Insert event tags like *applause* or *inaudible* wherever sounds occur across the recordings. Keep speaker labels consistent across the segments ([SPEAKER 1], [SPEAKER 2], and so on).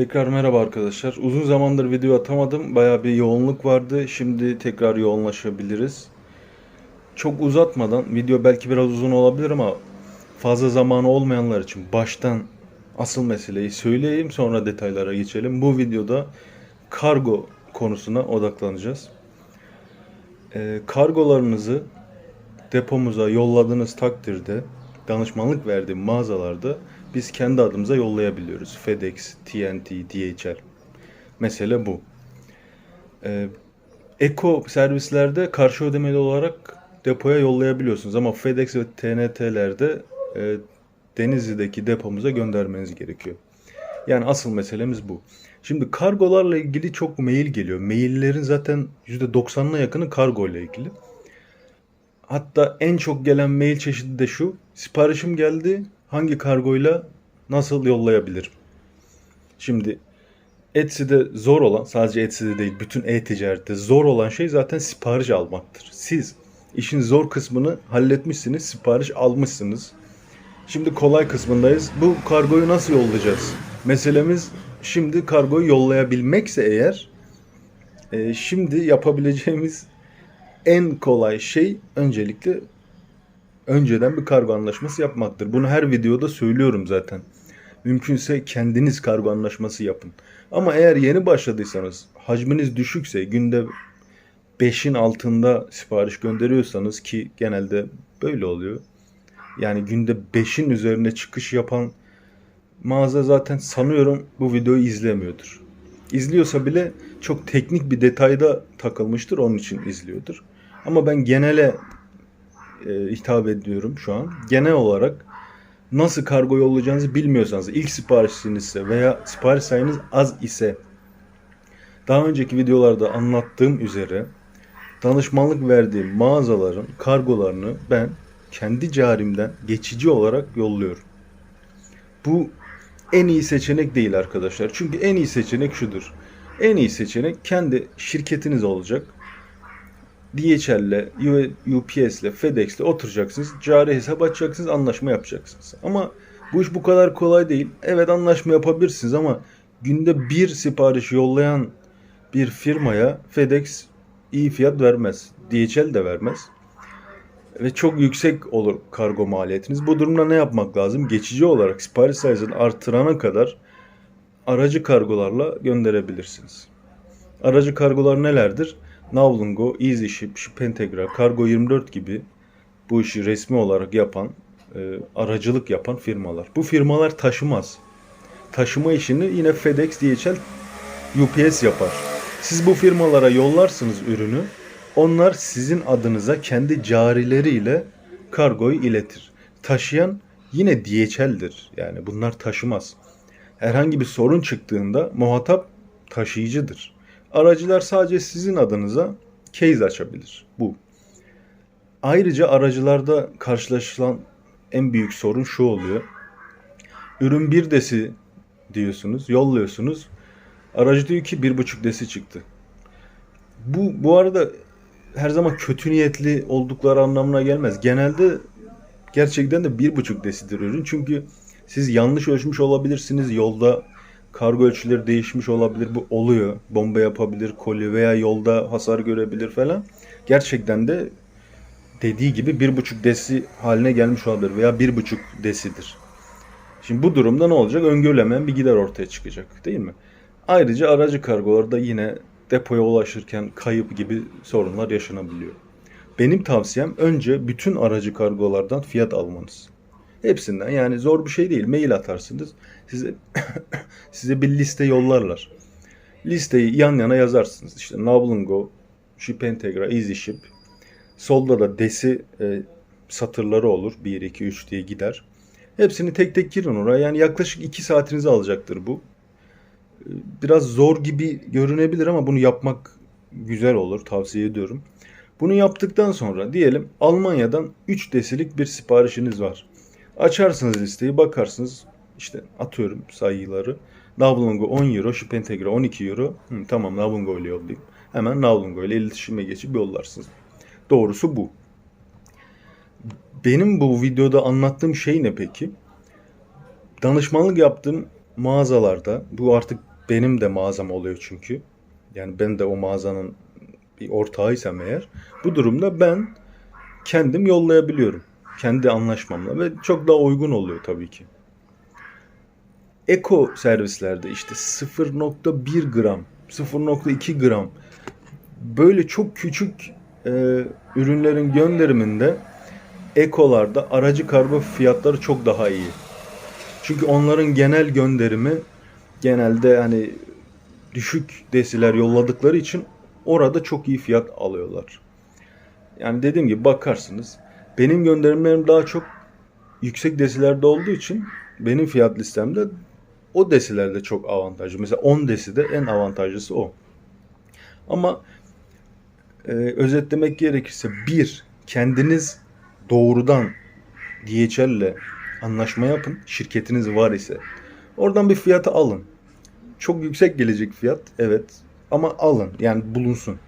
[SPEAKER 1] Tekrar merhaba arkadaşlar. Uzun zamandır video atamadım. Baya bir yoğunluk vardı. Şimdi tekrar yoğunlaşabiliriz. Çok uzatmadan, video belki biraz uzun olabilir ama fazla zamanı olmayanlar için baştan asıl meseleyi söyleyeyim sonra detaylara geçelim. Bu videoda kargo konusuna odaklanacağız. Ee, kargolarınızı depomuza yolladığınız takdirde danışmanlık verdiğim mağazalarda biz kendi adımıza yollayabiliyoruz. FedEx, TNT, DHL. Mesele bu. Ee, Eko servislerde karşı ödemeli olarak depoya yollayabiliyorsunuz ama FedEx ve TNT'lerde e, Denizli'deki depomuza göndermeniz gerekiyor. Yani asıl meselemiz bu. Şimdi kargolarla ilgili çok mail geliyor. Maillerin zaten %90'ına yakını kargo ile ilgili. Hatta en çok gelen mail çeşidi de şu. Siparişim geldi. Hangi kargoyla nasıl yollayabilirim? Şimdi Etsy'de zor olan, sadece Etsy'de değil, bütün e-ticarette zor olan şey zaten sipariş almaktır. Siz işin zor kısmını halletmişsiniz, sipariş almışsınız. Şimdi kolay kısmındayız. Bu kargoyu nasıl yollayacağız? Meselemiz şimdi kargoyu yollayabilmekse eğer, e, şimdi yapabileceğimiz en kolay şey öncelikle önceden bir kargo anlaşması yapmaktır. Bunu her videoda söylüyorum zaten. Mümkünse kendiniz kargo anlaşması yapın. Ama eğer yeni başladıysanız, hacminiz düşükse, günde 5'in altında sipariş gönderiyorsanız ki genelde böyle oluyor. Yani günde 5'in üzerine çıkış yapan mağaza zaten sanıyorum bu videoyu izlemiyordur. İzliyorsa bile çok teknik bir detayda takılmıştır onun için izliyordur. Ama ben genele e, hitap ediyorum şu an. Genel olarak nasıl kargo yollayacağınızı bilmiyorsanız, ilk siparişinizse veya sipariş sayınız az ise daha önceki videolarda anlattığım üzere danışmanlık verdiğim mağazaların kargolarını ben kendi carimden geçici olarak yolluyorum. Bu en iyi seçenek değil arkadaşlar. Çünkü en iyi seçenek şudur. En iyi seçenek kendi şirketiniz olacak. DHL'le, UPS'le, FedEx'le oturacaksınız. Cari hesap açacaksınız, anlaşma yapacaksınız. Ama bu iş bu kadar kolay değil. Evet anlaşma yapabilirsiniz ama günde bir sipariş yollayan bir firmaya FedEx iyi fiyat vermez. DHL de vermez. Ve çok yüksek olur kargo maliyetiniz. Bu durumda ne yapmak lazım? Geçici olarak sipariş sayısını artırana kadar aracı kargolarla gönderebilirsiniz. Aracı kargolar nelerdir? Navlungo, EasyShip, Shipentegra, Kargo24 gibi bu işi resmi olarak yapan, e, aracılık yapan firmalar. Bu firmalar taşımaz. Taşıma işini yine FedEx, DHL, UPS yapar. Siz bu firmalara yollarsınız ürünü. Onlar sizin adınıza kendi carileriyle kargoyu iletir. Taşıyan yine DHL'dir. Yani bunlar taşımaz. Herhangi bir sorun çıktığında muhatap taşıyıcıdır. Aracılar sadece sizin adınıza case açabilir. Bu. Ayrıca aracılarda karşılaşılan en büyük sorun şu oluyor. Ürün bir desi diyorsunuz, yolluyorsunuz. Aracı diyor ki bir buçuk desi çıktı. Bu bu arada her zaman kötü niyetli oldukları anlamına gelmez. Genelde gerçekten de bir buçuk desidir ürün. Çünkü siz yanlış ölçmüş olabilirsiniz. Yolda kargo ölçüleri değişmiş olabilir. Bu oluyor. Bomba yapabilir, koli veya yolda hasar görebilir falan. Gerçekten de dediği gibi bir buçuk desi haline gelmiş olabilir veya bir buçuk desidir. Şimdi bu durumda ne olacak? Öngörülemeyen bir gider ortaya çıkacak değil mi? Ayrıca aracı kargolarda yine depoya ulaşırken kayıp gibi sorunlar yaşanabiliyor. Benim tavsiyem önce bütün aracı kargolardan fiyat almanız. Hepsinden yani zor bir şey değil. Mail atarsınız. Size *coughs* size bir liste yollarlar. Listeyi yan yana yazarsınız. İşte Navlungo, Shipentegra, EasyShip. Solda da desi e, satırları olur. 1, 2, 3 diye gider. Hepsini tek tek girin oraya. Yani yaklaşık 2 saatinizi alacaktır bu. Biraz zor gibi görünebilir ama bunu yapmak güzel olur. Tavsiye ediyorum. Bunu yaptıktan sonra diyelim Almanya'dan 3 desilik bir siparişiniz var. Açarsınız listeyi bakarsınız işte atıyorum sayıları. Navlungo 10 euro, Shipentegra 12 euro. Hı, tamam Navlungo ile yollayayım. Hemen Navlungo ile iletişime geçip yollarsınız. Doğrusu bu. Benim bu videoda anlattığım şey ne peki? Danışmanlık yaptığım mağazalarda bu artık benim de mağazam oluyor çünkü. Yani ben de o mağazanın bir ortağıysam eğer bu durumda ben kendim yollayabiliyorum. Kendi anlaşmamla ve çok daha uygun oluyor tabii ki. Eko servislerde işte 0.1 gram, 0.2 gram böyle çok küçük e, ürünlerin gönderiminde ekolarda aracı kargo fiyatları çok daha iyi. Çünkü onların genel gönderimi genelde hani düşük desiler yolladıkları için orada çok iyi fiyat alıyorlar. Yani dediğim gibi bakarsınız. Benim gönderimlerim daha çok yüksek desilerde olduğu için benim fiyat listemde o desilerde çok avantajlı. Mesela 10 deside en avantajlısı o. Ama e, özetlemek gerekirse bir kendiniz doğrudan DHL'le anlaşma yapın. Şirketiniz var ise. Oradan bir fiyatı alın. Çok yüksek gelecek fiyat evet ama alın yani bulunsun.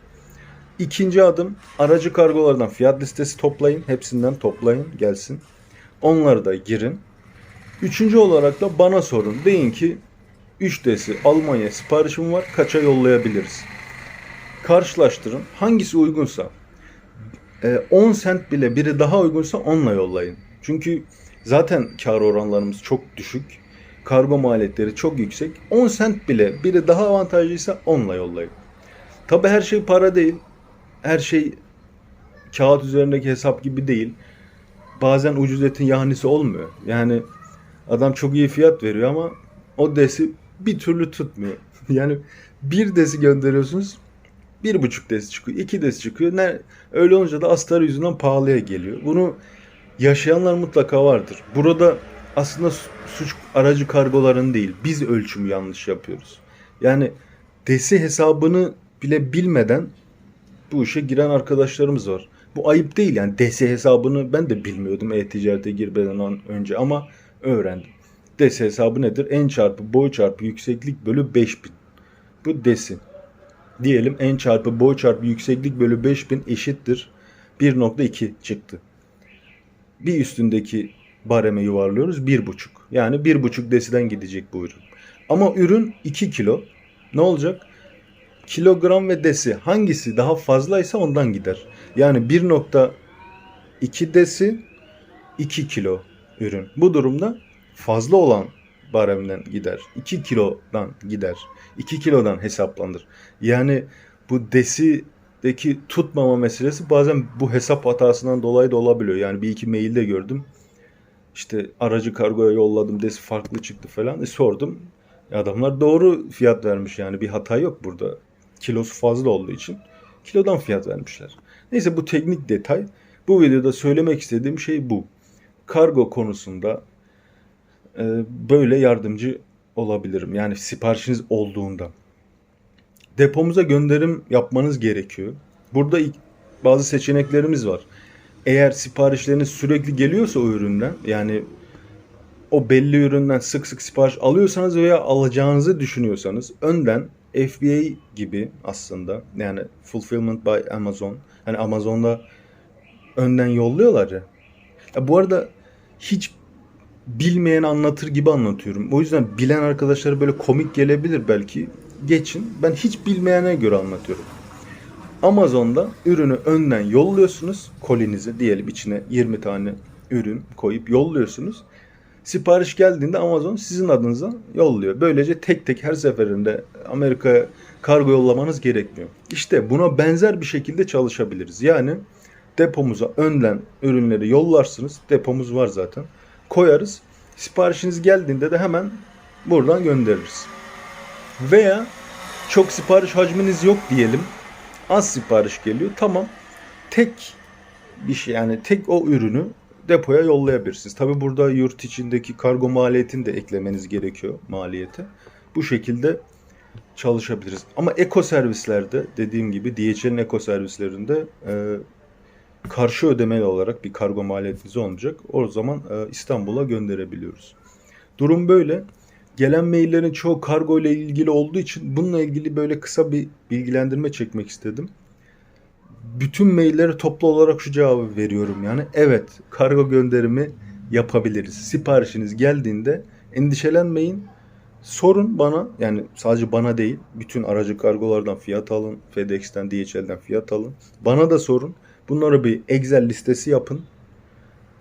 [SPEAKER 1] İkinci adım aracı kargolardan fiyat listesi toplayın. Hepsinden toplayın gelsin. Onları da girin. Üçüncü olarak da bana sorun. Deyin ki 3 desi Almanya siparişim var kaça yollayabiliriz? Karşılaştırın. Hangisi uygunsa e, 10 sent bile biri daha uygunsa onunla yollayın. Çünkü zaten kar oranlarımız çok düşük. Kargo maliyetleri çok yüksek. 10 sent bile biri daha avantajlıysa onunla yollayın. Tabi her şey para değil. Her şey kağıt üzerindeki hesap gibi değil. Bazen ucuz etin yahnisi olmuyor. Yani adam çok iyi fiyat veriyor ama o desi bir türlü tutmuyor. *laughs* Yani bir desi gönderiyorsunuz bir buçuk desi çıkıyor, iki desi çıkıyor. Ne, öyle olunca da astarı yüzünden pahalıya geliyor. Bunu yaşayanlar mutlaka vardır. Burada aslında suç aracı kargoların değil, biz ölçümü yanlış yapıyoruz. Yani desi hesabını bile bilmeden bu işe giren arkadaşlarımız var. Bu ayıp değil yani desi hesabını ben de bilmiyordum e-ticarete girmeden önce ama öğrendim. Desi hesabı nedir? En çarpı boy çarpı yükseklik bölü 5000. Bu desi diyelim en çarpı boy çarpı yükseklik bölü 5000 eşittir 1.2 çıktı. Bir üstündeki bareme yuvarlıyoruz 1.5. Yani 1.5 desiden gidecek bu ürün. Ama ürün 2 kilo. Ne olacak? Kilogram ve desi hangisi daha fazlaysa ondan gider. Yani 1.2 desi 2 kilo ürün. Bu durumda fazla olan baremden gider. 2 kilodan gider. 2 kilodan hesaplanır. Yani bu desideki tutmama meselesi bazen bu hesap hatasından dolayı da olabiliyor. Yani bir iki mailde gördüm. İşte aracı kargoya yolladım desi farklı çıktı falan. E, sordum. E, adamlar doğru fiyat vermiş yani bir hata yok burada. Kilosu fazla olduğu için kilodan fiyat vermişler. Neyse bu teknik detay. Bu videoda söylemek istediğim şey bu. Kargo konusunda e, böyle yardımcı olabilirim. Yani siparişiniz olduğunda. Depomuza gönderim yapmanız gerekiyor. Burada bazı seçeneklerimiz var. Eğer siparişleriniz sürekli geliyorsa o üründen yani o belli üründen sık sık sipariş alıyorsanız veya alacağınızı düşünüyorsanız önden FBA gibi aslında yani Fulfillment by Amazon hani Amazon'da önden yolluyorlar ya. ya bu arada hiç bilmeyen anlatır gibi anlatıyorum. O yüzden bilen arkadaşlara böyle komik gelebilir belki. Geçin. Ben hiç bilmeyene göre anlatıyorum. Amazon'da ürünü önden yolluyorsunuz. Kolinizi diyelim içine 20 tane ürün koyup yolluyorsunuz. Sipariş geldiğinde Amazon sizin adınıza yolluyor. Böylece tek tek her seferinde Amerika'ya kargo yollamanız gerekmiyor. İşte buna benzer bir şekilde çalışabiliriz. Yani depomuza önden ürünleri yollarsınız. Depomuz var zaten koyarız. Siparişiniz geldiğinde de hemen buradan göndeririz. Veya çok sipariş hacminiz yok diyelim. Az sipariş geliyor. Tamam. Tek bir şey yani tek o ürünü depoya yollayabilirsiniz. Tabi burada yurt içindeki kargo maliyetini de eklemeniz gerekiyor maliyete. Bu şekilde çalışabiliriz. Ama eko servislerde dediğim gibi DHL'in eko servislerinde e, karşı ödemeli olarak bir kargo maliyetiniz olmayacak. O zaman e, İstanbul'a gönderebiliyoruz. Durum böyle. Gelen maillerin çoğu kargo ile ilgili olduğu için bununla ilgili böyle kısa bir bilgilendirme çekmek istedim. Bütün maillere toplu olarak şu cevabı veriyorum yani. Evet kargo gönderimi yapabiliriz. Siparişiniz geldiğinde endişelenmeyin. Sorun bana yani sadece bana değil bütün aracı kargolardan fiyat alın. FedEx'ten, DHL'den fiyat alın. Bana da sorun. Bunları bir Excel listesi yapın.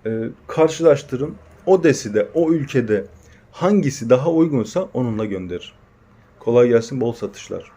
[SPEAKER 1] Ee, karşılaştırın. O deside, o ülkede hangisi daha uygunsa onunla gönderir. Kolay gelsin, bol satışlar.